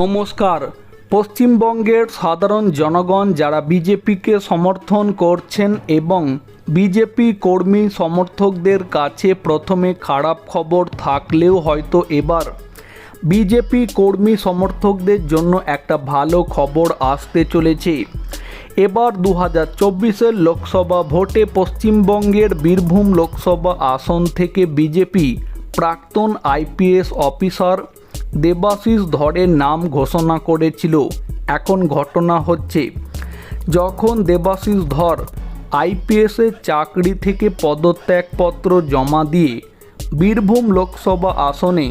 নমস্কার। পশ্চিমবঙ্গের সাধারণ জনগণ যারা বিজেপিকে সমর্থন করছেন এবং বিজেপি কর্মী সমর্থকদের কাছে প্রথমে খারাপ খবর থাকলেও হয়তো এবার বিজেপি কর্মী সমর্থকদের জন্য একটা ভালো খবর আসতে চলেছে। এবার দু হাজার চব্বিশের লোকসভা ভোটে পশ্চিমবঙ্গের বীরভূম লোকসভা আসন থেকে বিজেপি প্রাক্তন আইপিএস অফিসার দেবাশিস ধরের নাম ঘোষণা করেছিল। এখন ঘটনা হচ্ছে, যখন দেবাশিস ধর আইপিএসের চাকরি থেকে পদত্যাগপত্র জমা দিয়ে বীরভূম লোকসভা আসনে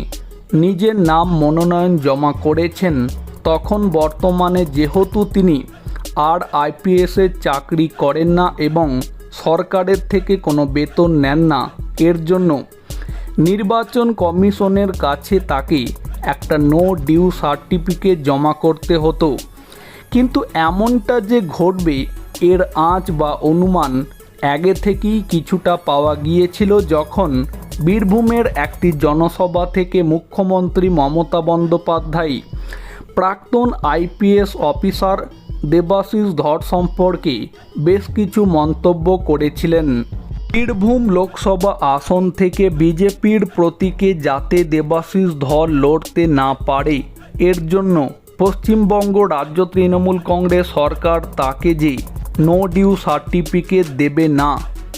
নিজের নাম মনোনয়ন জমা করেছেন, তখন বর্তমানে যেহেতু তিনি আর আইপিএসের চাকরি করেন না এবং সরকারের থেকে কোনো বেতন নেন না, এর জন্য নির্বাচন কমিশনের কাছে তাকে একটা নো ডিউ সার্টিফিকেট জমা করতে হতো। কিন্তু এমনটা যে ঘটবে, এর আঁচ বা অনুমান আগে থেকেই কিছুটা পাওয়া গিয়েছিল যখন বীরভূমের একটি জনসভা থেকে মুখ্যমন্ত্রী মমতা বন্দ্যোপাধ্যায়, প্রাক্তন আইপিএস অফিসার দেবাশিস ধর সম্পর্কে বেশ কিছু মন্তব্য করেছিলেন। বীরভূম লোকসভা আসন থেকে বিজেপির প্রতীকে যাতে দেবাশিস ধর লড়তে না পারে, এর জন্য পশ্চিমবঙ্গ রাজ্য তৃণমূল কংগ্রেস সরকার তাকে যে নো ডিউ সার্টিফিকেট দেবে না,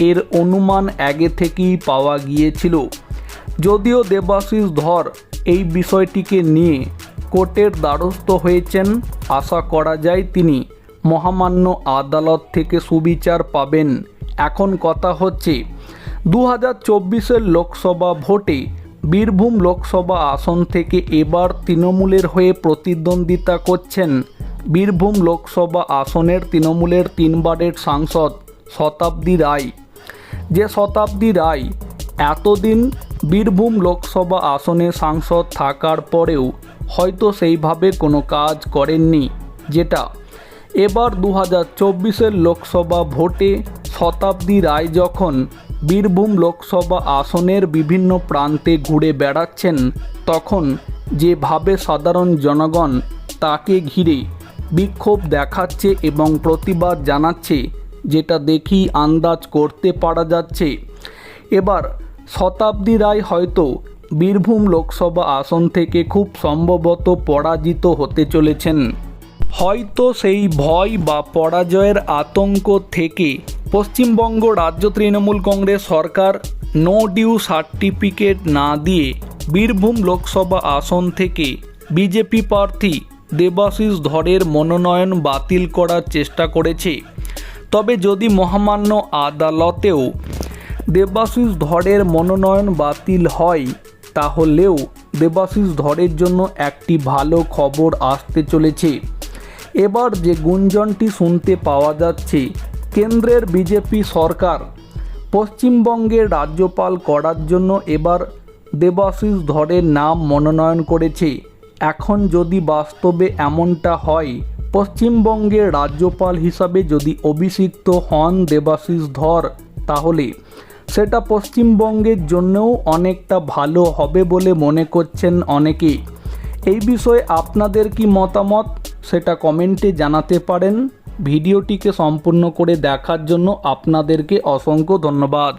এর অনুমান আগে থেকেই পাওয়া গিয়েছিল। যদিও দেবাশিস ধর এই বিষয়টিকে নিয়ে কোর্টের দ্বারস্থ হয়েছেন, আশা করা যায় তিনি মহামান্য আদালত থেকে সুবিচার পাবেন। এখন কথা হচ্ছে দু হাজার চব্বিশের লোকসভা ভোটে বীরভূম লোকসভা আসন থেকে এবার তৃণমূলের হয়ে প্রতিদ্বন্দ্বিতা করছেন বীরভূম লোকসভা আসনের তৃণমূলের তিনবারের সাংসদ শতাব্দী রায়। যে শতাব্দী রায়, এতদিন বীরভূম লোকসভা আসনে সাংসদ থাকার পরেও হয়তো সেইভাবে কোনো কাজ করেননি, যেটা এবার দু হাজার চব্বিশের লোকসভা ভোটে শতাব্দী রায় যখন বীরভূম লোকসভা আসনের বিভিন্ন প্রান্তে ঘুরে বেড়াচ্ছেন, তখন যেভাবে সাধারণ জনগণ তাকে ঘিরে বিক্ষোভ দেখাচ্ছে এবং প্রতিবাদ জানাচ্ছে, যেটা দেখি আন্দাজ করতে পারা যাচ্ছে। এবার শতাব্দী রায় হয়তো বীরভূম লোকসভা আসন থেকে খুব সম্ভবত পরাজিত হতে চলেছেন। হয়তো সেই ভয় বা পরাজয়ের আতঙ্ক থেকে পশ্চিমবঙ্গ রাজ্য তৃণমূল কংগ্রেস সরকার নো ডিউ সার্টিফিকেট না দিয়ে বীরভূম লোকসভা আসন থেকে বিজেপি প্রার্থী দেবাশিস ধরের মনোনয়ন বাতিল করার চেষ্টা করেছে। তবে যদি মহামান্য আদালতেও দেবাশিস ধরের মনোনয়ন বাতিল হয়, তাহলেও দেবাশিস ধরের জন্য একটি ভালো খবর আসতে চলেছে। এবার যে গুঞ্জনটি শুনতে পাওয়া যাচ্ছে কেন্দ্রের বিজেপি সরকার পশ্চিমবঙ্গের রাজ্যপাল করার জন্য এবার দেবাশিস ধরের নাম মনোনয়ন করেছে। এখন যদি বাস্তবে এমনটা হয়, পশ্চিমবঙ্গের রাজ্যপাল হিসাবে যদি অভিষিক্ত হন দেবাশিস ধর, তাহলে সেটা পশ্চিমবঙ্গের জন্যও অনেকটা ভালো হবে বলে মনে করছেন অনেকে। এই বিষয়ে আপনাদের কি মতামত, সেটা কমেন্টে জানাতে পারেন। ভিডিওটিকে সম্পূর্ণ করে দেখার জন্য আপনাদেরকে অসংখ্য ধন্যবাদ।